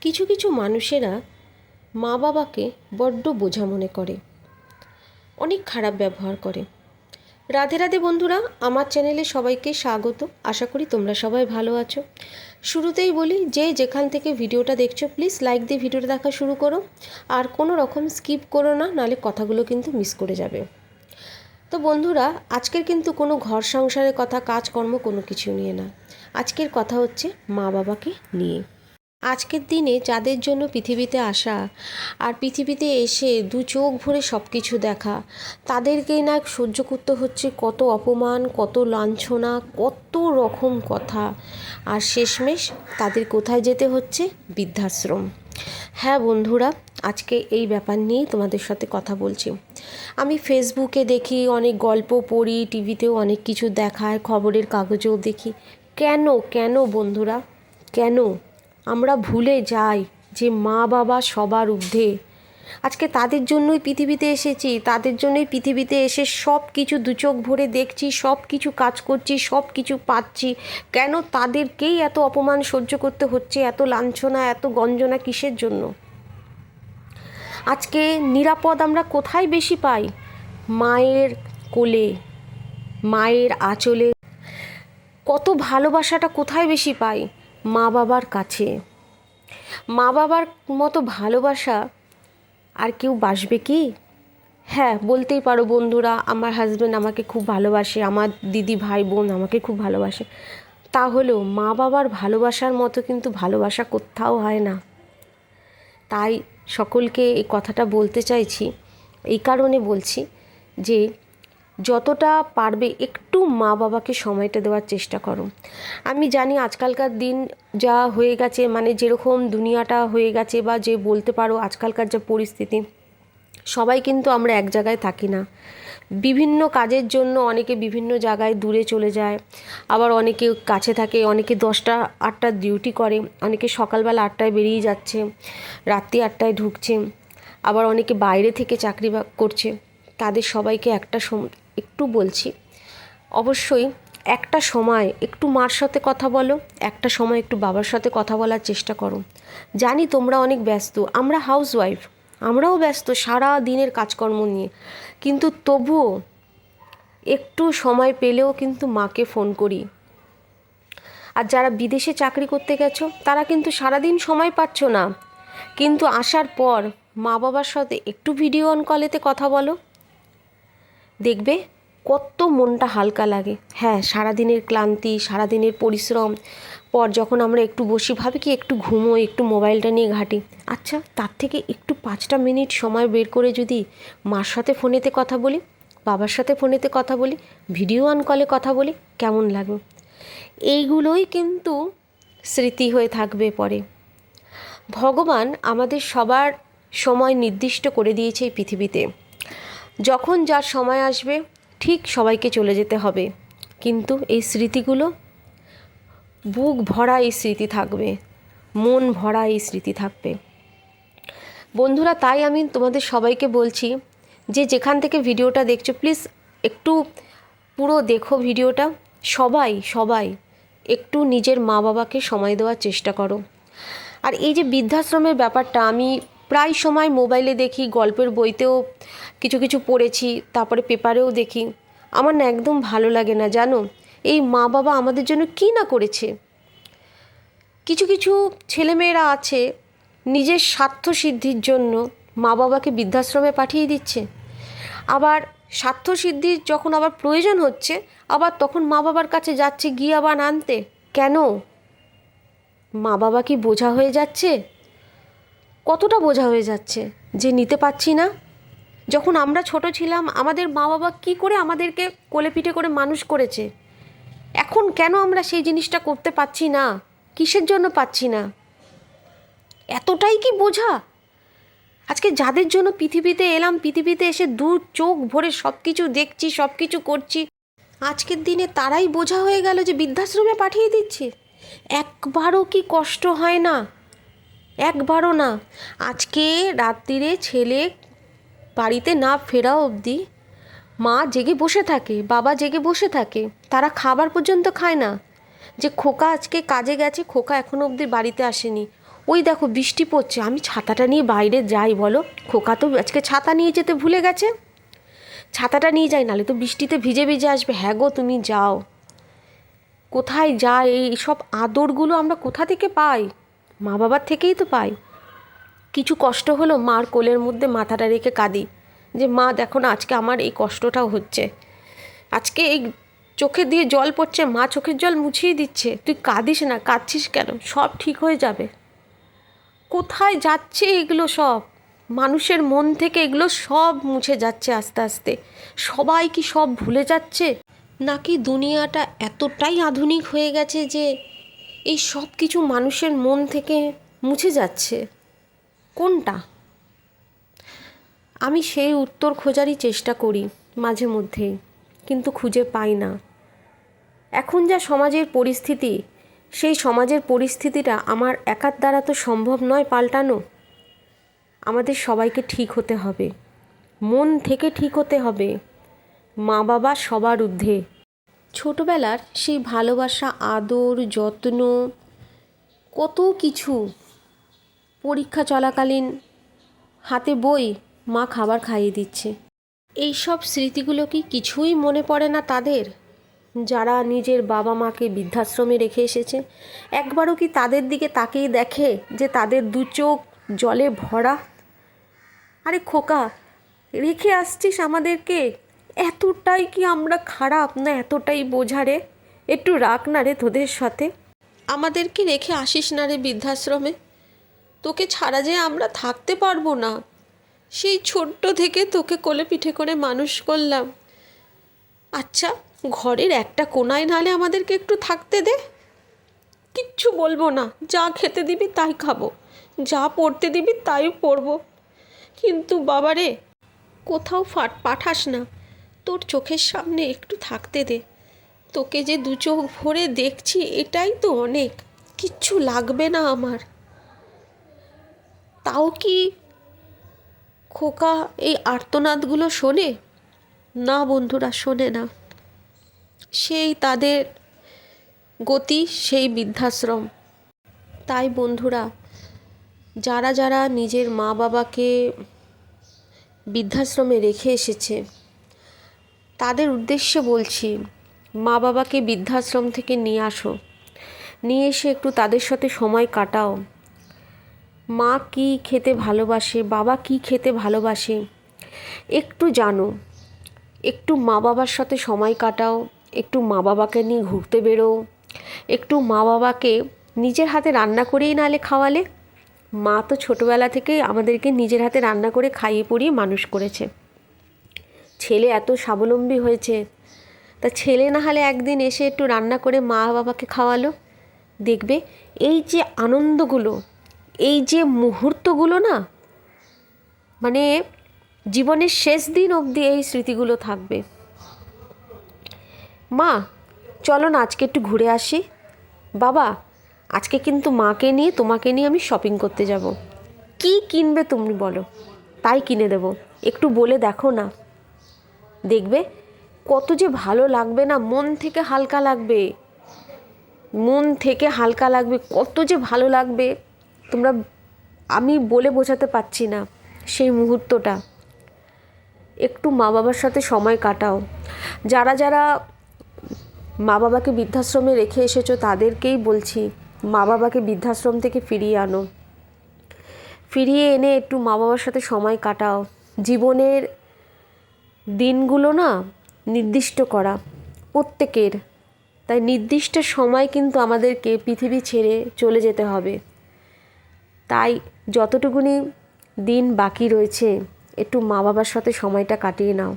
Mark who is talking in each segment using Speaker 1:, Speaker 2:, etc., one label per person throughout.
Speaker 1: কিছু কিছু মানুষেরা মা বাবাকে বড্ড বোঝা মনে করে। অনেক খারাপ ব্যবহার করে। রাধে রাধে বন্ধুরা, আমার চ্যানেলে সবাইকে স্বাগত। আশা করি তোমরা সবাই ভালো আছো। শুরুতেই বলি, যে যেখান থেকে ভিডিওটা দেখছ, প্লিজ লাইক দিয়ে ভিডিওটা দেখা শুরু করো। আর কোনো রকম স্কিপ করো না নাহলে কথাগুলো কিন্তু মিস করে যাবে। তো বন্ধুরা, আজকের কিন্তু কোনো ঘর সংসারের কথা, কাজকর্ম কোনো কিছু নিয়ে না। আজকের কথা হচ্ছে মা বাবাকে নিয়ে। আজকের দিনে যাদের জন্য পৃথিবীতে আসা আর পৃথিবীতে এসে দু চোখ ভরে সব কিছু দেখা, তাদেরকেই না সহ্য করতে হচ্ছে কত অপমান, কত লাঞ্ছনা, কত রকম কথা। আর শেষমেশ তাদের কোথায় যেতে হচ্ছে? বৃদ্ধাশ্রম। হ্যাঁ বন্ধুরা, আজকে এই ব্যাপার নিয়েই তোমাদের সাথে কথা বলছি। আমি ফেসবুকে দেখি, অনেক গল্প পড়ি, টিভিতেও অনেক কিছু দেখায়, খবরের কাগজেও দেখি। কেন কেন বন্ধুরা? কেন? আমরা ভুলে যাই যে মা বাবা সবার ঊর্ধ্বে। আজকে তাদের জন্যই পৃথিবীতে এসেছি, তাদের জন্যই পৃথিবীতে এসে সব কিছু দু চোখ ভরে দেখছি সব কিছু কাজ করছি সব কিছু পাচ্ছি। কেন তাদেরকেই এত অপমান সহ্য করতে হচ্ছে, এত লাঞ্ছনা, এত গঞ্জনা কিসের জন্য? আজকে নিরাপদ আমরা কোথায় বেশি পাই? মায়ের কোলে, মায়ের আঁচলে। কত ভালোবাসাটা কোথায় বেশি পাই? মা বাবার কাছে। মা বাবার মতো ভালোবাসা আর কেউ বাসবে কি? হ্যাঁ বলতেই পারো বন্ধুরা, আমার হাজব্যান্ড আমাকে খুব ভালোবাসে, আমার দিদি ভাই বোন আমাকে খুব ভালোবাসে। তাহলেও মা বাবার ভালোবাসার মতো কিন্তু ভালোবাসা কোথাও হয় না। তাই সকলকে এই কথাটা বলতে চাইছি, এই কারণে বলছি যে যতটা পারবে একটু মা বাবাকে সময়টা দেওয়ার চেষ্টা করো। আমি জানি আজকালকার দিন যা হয়ে গেছে মানে যেরকম দুনিয়াটা হয়ে গেছে বা যে বলতে পারো আজকালকার যা পরিস্থিতি, সবাই কিন্তু আমরা এক জায়গায় থাকি না। বিভিন্ন কাজের জন্য অনেকে বিভিন্ন জায়গায় দূরে চলে যায়, আবার অনেকে কাছে থাকে, অনেকে দশটা আটটা ডিউটি করে, অনেকে সকালবেলা আটটায় বেরিয়ে যাচ্ছে, রাত্রি আটটায় ঢুকছে, আবার অনেকে বাইরে থেকে চাকরি করছে, তাদের সবাইকে একটা একটু বলছি। অবশ্যই একটা সময় একটু মার সাথে কথা বলো, একটা সময় একটু বাবার সাথে কথা বলার চেষ্টা করো। জানি তোমরা অনেক ব্যস্ত, আমরা হাউস ওয়াইফ আমরাও ব্যস্ত সারা দিনের কাজকর্ম নিয়ে। কিন্তু তবুও একটু সময় পেলেও কিন্তু মাকে ফোন করি। আর যারা বিদেশে চাকরি করতে গেছো, তারা কিন্তু সারাদিন সময় পাচ্ছ না। কিন্তু আসার পর মা বাবার সাথে একটু ভিডিও অন কলেতে কথা বলো। দেখবে কত মনটা হালকা লাগে। হ্যাঁ সারাদিনের ক্লান্তি, সারাদিনের পরিশ্রম, পর যখন আমরা একটু বসি, ভাবি কি একটু ঘুমো একটু মোবাইলটা নিয়ে ঘাঁটি। আচ্ছা তার থেকে একটু পাঁচটা মিনিট সময় বের করে যদি মার সাথে ফোনেতে কথা বলি, বাবার সাথে ফোনেতে কথা বলি, ভিডিও অন কলে কথা বলি, কেমন লাগবে? এইগুলোই কিন্তু স্মৃতি হয়ে থাকবে পরে। ভগবান আমাদের সবার সময় নির্দিষ্ট করে দিয়েছে এই পৃথিবীতে। যখন যার সময় আসবে, ঠিক সবাইকে চলে যেতে হবে। কিন্তু এই স্মৃতিগুলো, বুক ভরা এই স্মৃতি থাকবে, মন ভরা এই স্মৃতি থাকবে। বন্ধুরা, তাই আমি তোমাদের সবাইকে বলছি যে যেখান থেকে ভিডিওটা দেখছ, প্লিজ একটু পুরো দেখো ভিডিওটা। সবাই সবাই একটু নিজের মা বাবাকে সময় দেওয়ার চেষ্টা করো। আর এই যে বৃদ্ধাশ্রমের ব্যাপারটা, আমি প্রায় সময় মোবাইলে দেখি, গল্পের বইতেও কিছু কিছু পড়েছি, তারপরে পেপারেও দেখি। আমার না একদম ভালো লাগে না, জানো? এই মা বাবা আমাদের জন্য কী না করেছে? কিছু কিছু ছেলেমেয়েরা আছে, নিজের স্বার্থ সিদ্ধির জন্য মা বাবাকে বৃদ্ধাশ্রমে পাঠিয়ে দিচ্ছে। আবার স্বার্থ সিদ্ধির যখন আবার প্রয়োজন হচ্ছে, আবার তখন মা বাবার কাছে যাচ্ছে, গিয়ে আবার আনতে। কেন? মা বাবা কি বোঝা হয়ে যাচ্ছে? কতটা বোঝা হয়ে যাচ্ছে যে নিতে পারছি না? যখন আমরা ছোট ছিলাম, আমাদের মা বাবা কী করে আমাদেরকে কোলে পিঠে করে মানুষ করেছে? এখন কেন আমরা সেই জিনিসটা করতে পারছি না? কিসের জন্য পাচ্ছি না? এতটাই কি বোঝা? আজকে যাদের জন্য পৃথিবীতে এলাম, পৃথিবীতে এসে দু চোখ ভরে সব কিছু দেখছি সব কিছু করছি, আজকের দিনে তারাই বোঝা হয়ে গেল যে বৃদ্ধাশ্রমে পাঠিয়ে দিচ্ছে। একবারও কি কষ্ট হয় না? একবারও না। আজকে রাত্রিরে ছেলে বাড়িতে না ফেরা অবধি মা জেগে বসে থাকে, বাবা জেগে বসে থাকে। তারা খাবার পর্যন্ত খায় না। যে খোকা আজকে কাজে গেছে, খোকা এখনও অবধি বাড়িতে আসেনি। ওই দেখো বৃষ্টি পড়ছে, আমি ছাতাটা নিয়ে বাইরে যাই, বলো। খোকা তো আজকে ছাতা নিয়ে যেতে ভুলে গেছে। ছাতাটা নিয়ে যাই, নালে তো বৃষ্টিতে ভিজে ভিজে আসবে। হ্যাঁ গো, তুমি যাও। কোথায় যায়? এই সব আদরগুলো আমরা কোথা থেকে পাই? মা বাবার থেকেই তো পাই। কিছু কষ্ট হলো মার কোলের মধ্যে মাথাটা রেখে কাঁদি যে, মা, দেখো না, আজকে আমার এই কষ্টটাও হচ্ছে। আজকে এই চোখে দিয়ে জল পড়ছে, মা চোখের জল মুছিয়ে দিচ্ছে। তুই কাঁদিস না, কাঁদছিস কেন? সব ঠিক হয়ে যাবে। কোথায় যাচ্ছে এগুলো সব? মানুষের মন থেকে এগুলো সব মুছে যাচ্ছে আস্তে আস্তে। সবাই কি সব ভুলে যাচ্ছে? নাকি দুনিয়াটা এতটাই আধুনিক হয়ে গেছে যে এই সব কিছু মানুষের মন থেকে মুছে যাচ্ছে। কোনটা? আমি সেই উত্তর খোঁজারই চেষ্টা করি মাঝে মধ্যে কিন্তু খুঁজে পাই না। এখন যা সমাজের পরিস্থিতি, সেই সমাজের পরিস্থিতিটা আমার একার দ্বারা তো সম্ভব নয় পাল্টানো। আমাদের সবাইকে ঠিক হতে হবে, মন থেকে ঠিক হতে হবে মা বাবা সবার ঊর্ধ্বে। ছোটবেলার সেই ভালোবাসা, আদর, যত্ন, কত কিছু পরীক্ষা চলাকালীন হাতে বই মা খাবার খাইয়ে দিচ্ছে। এই সব স্মৃতিগুলো কি কিছুই মনে পড়ে না তাদের? যারা নিজের বাবা মাকে বৃদ্ধাশ্রমে রেখে এসেছে, একবারও কি তাদের দিকে তাকেই দেখে যে তাদের দু চোখ জলে ভরা? আরে খোকা, রেখে আসছিস আমাদেরকে? এতটাই কি আমরা খারাপ না এতটাই বোঝা রে? একটু রাখ না রে তোদের সাথে? আমাদেরকে রেখে আসিস না রে বৃদ্ধাশ্রমে? তোকে ছাড়া যে আমরা থাকতে পারব না। সেই ছোট্ট থেকে তোকে কোলে পিঠে করে মানুষ করলাম। আচ্ছা ঘরের একটা কোনায় নালে আমাদেরকে একটু থাকতে দে। কিচ্ছু বলব না, যা খেতে দিবি তাই খাব। যা পড়তে দিবি তাই পড়ব। কিন্তু বাবারে, কোথাও ফাট পাঠাস না। তোর চোখের সামনে একটু থাকতে দে। তোকে যে দু চোখ ভরে দেখছি, এটাই তো অনেক। কিচ্ছু লাগবে না আমার। তাও কি খোকা এই আর্তনাদগুলো শোনে? না বন্ধুরা, শোনে না। সেই তাদের গতি, সেই বৃদ্ধাশ্রম। তাই বন্ধুরা, যারা যারা নিজের মা বাবাকে বৃদ্ধাশ্রমে রেখে এসেছে তাদের উদ্দেশ্যে বলছি, মা বাবাকে বৃদ্ধাশ্রম থেকে নিয়ে আসো। নিয়ে এসে একটু তাদের সাথে সময় কাটাও। মা কি খেতে ভালোবাসে, বাবা কি খেতে ভালোবাসে, একটু জানো। একটু মা বাবার সাথে সময় কাটাও, একটু মা বাবাকে নিয়ে ঘুরতে বেরো একটু মা বাবাকে নিজের হাতে রান্না করেই নালে খাওয়ালে। মা তো ছোটোবেলা থেকেই আমাদেরকে নিজের হাতে রান্না করে খাইয়ে পড়িয়ে মানুষ করেছে। ছেলে এত স্বাবলম্বী হয়েছে। তা ছেলে না হলে একদিন এসে একটু রান্না করে মা বাবাকে খাওয়ালো। দেখবে এই যে আনন্দগুলো, এই যে মুহূর্তগুলো না মানে জীবনের শেষ দিন অবধি এই স্মৃতিগুলো থাকবে। মা, চলো না আজকে একটু ঘুরে আসি। বাবা, আজকে কিন্তু মাকে নিয়ে, তোমাকে নিয়ে আমি শপিং করতে যাব। কি কিনবে তুমি বলো? তাই কিনে দেব। একটু বলে দেখো না। দেখবে কত যে ভালো লাগবে না, মন থেকে হালকা লাগবে। মন থেকে হালকা লাগবে, কত যে ভালো লাগবে। তোমরা, আমি বলে বোঝাতে পারছি না সেই মুহূর্তটা। একটু মা বাবার সাথে সময় কাটাও। যারা যারা মা বাবাকে বৃদ্ধাশ্রমে রেখে এসেছ, তাদেরকেই বলছি, মা বাবাকে বৃদ্ধাশ্রম থেকে ফিরিয়ে আনো। ফিরিয়ে এনে একটু মা বাবার সাথে সময় কাটাও। জীবনের দিনগুলো না নির্দিষ্ট করা, প্রত্যেকের। তাই নির্দিষ্ট সময় কিন্তু আমাদেরকে পৃথিবী ছেড়ে চলে যেতে হবে। তাই যতটুকুনি দিন বাকি রয়েছে, একটু মা বাবার সাথে সময়টা কাটিয়ে নাও।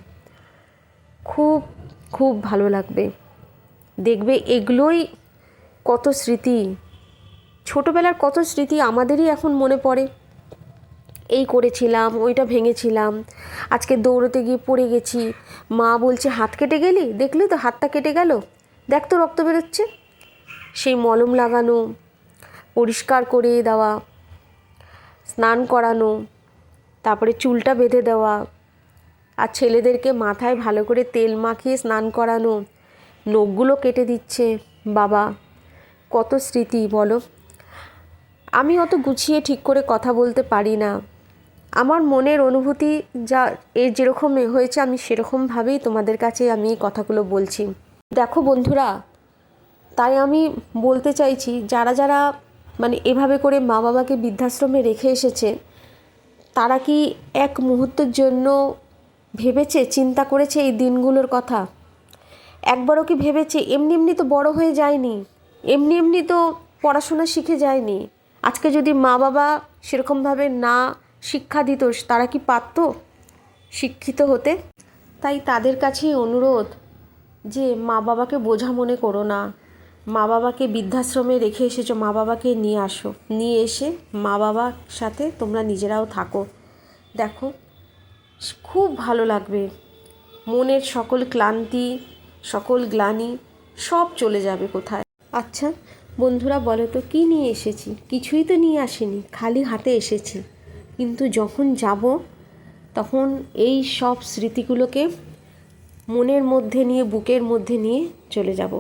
Speaker 1: খুব খুব ভালো লাগবে। দেখবে এগুলোই কত স্মৃতি, ছোটোবেলার কত স্মৃতি আমাদেরই এখন মনে পড়ে। এই করেছিলাম, ওইটা ভেঙেছিলাম। আজকে দৌড়তে গিয়ে পড়ে গেছি। মা বলছে, হাত কেটে গেলি? দেখলি তো হাতটা কেটে গেল? দেখ তো রক্ত বেরোচ্ছে। সেই মলম লাগানো, পরিষ্কার করে দেওয়া, স্নান করানো, তারপরে চুলটা বেঁধে দেওয়া, আর ছেলেদেরকে মাথায় ভালো করে তেল মাখিয়ে স্নান করানো, নখগুলো কেটে দিচ্ছে। বাবা, কত স্মৃতি বলো। আমি অত গুছিয়ে ঠিক করে কথা বলতে পারি না। আমার মনের অনুভূতি যা এ যেরকম হয়েছে, আমি সেরকমভাবেই তোমাদের কাছে আমি এই কথাগুলো বলছি। দেখো বন্ধুরা, তাই আমি বলতে চাইছি, যারা যারা মানে এভাবে করে মা বাবাকে বৃদ্ধাশ্রমে রেখে এসেছে, তারা কি এক মুহূর্তের জন্য ভেবেছে, চিন্তা করেছে এই দিনগুলোর কথা? একবারও কি ভেবেছে? এমনি এমনি তো বড় হয়ে যায়নি, এমনি এমনি তো পড়াশোনা শিখে যায়নি। আজকে যদি মা বাবা সেরকমভাবে না শিক্ষা দিত, তারা কি পারত শিক্ষিত হতে? তাই তাদের কাছেই অনুরোধ যে মা বাবাকে বোঝা মনে করো না। মা বাবাকে বৃদ্ধাশ্রমে রেখে এসেছ, মা বাবাকে নিয়ে আসো। নিয়ে এসে মা বাবার সাথে তোমরা নিজেরাও থাকো। দেখো, খুব ভালো লাগবে। মনের সকল ক্লান্তি, সকল গ্লানি সব চলে যাবে কোথায়? আচ্ছা বন্ধুরা বলো তো, কী নিয়ে এসেছি? কিছুই তো নিয়ে আসিনি, খালি হাতে এসেছি। কিন্তু যখন যাব, তখন এই সব স্মৃতিগুলোকে মনের মধ্যে নিয়ে, বুকের মধ্যে নিয়ে চলে যাব।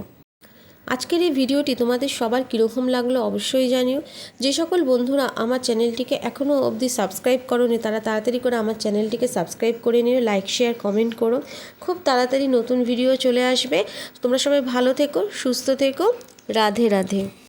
Speaker 1: আজকের এই ভিডিওটি তোমাদের সবার কীরকম লাগল অবশ্যই জানিও। যে সকল বন্ধুরা আমার চ্যানেলটিকে এখনও অবধি সাবস্ক্রাইব করোনি, তারা তাড়াতাড়ি করে আমার চ্যানেলটিকে সাবস্ক্রাইব করে নিও, লাইক, শেয়ার, কমেন্ট করো। খুব তাড়াতাড়ি নতুন ভিডিও চলে আসবে। তোমরা সবাই ভালো থেকো, সুস্থ থেকো। রাধে রাধে।